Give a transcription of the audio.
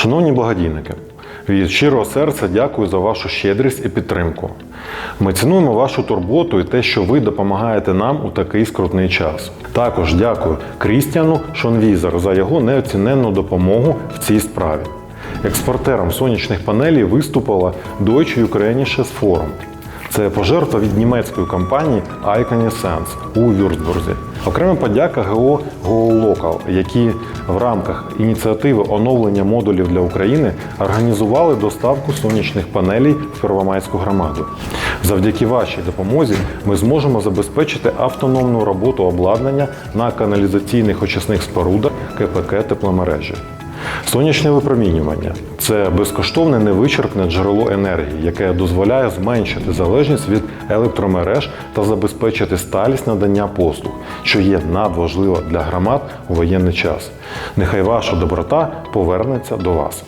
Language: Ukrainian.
Шановні благодійники, від щирого серця дякую за вашу щедрість і підтримку. Ми цінуємо вашу турботу і те, що ви допомагаєте нам у такий скрутний час. Також дякую Крістіану Шонвізер за його неоціненну допомогу в цій справі. Експортером сонячних панелей виступила Deutsche Ukrainisches Forum. Це пожертва від німецької компанії Iconissense у Вюрцбурзі. Окрема подяка ГО GoLocal, які в рамках ініціативи оновлення модулів для України організували доставку сонячних панелей в Первомайську громаду. Завдяки вашій допомозі ми зможемо забезпечити автономну роботу обладнання на каналізаційних очисних спорудах КПК тепломережі. Сонячне випромінювання це безкоштовне невичерпне джерело енергії, яке дозволяє зменшити залежність від електромереж та забезпечити сталість надання послуг, що є надважливо для громад у воєнний час. Нехай ваша доброта повернеться до вас.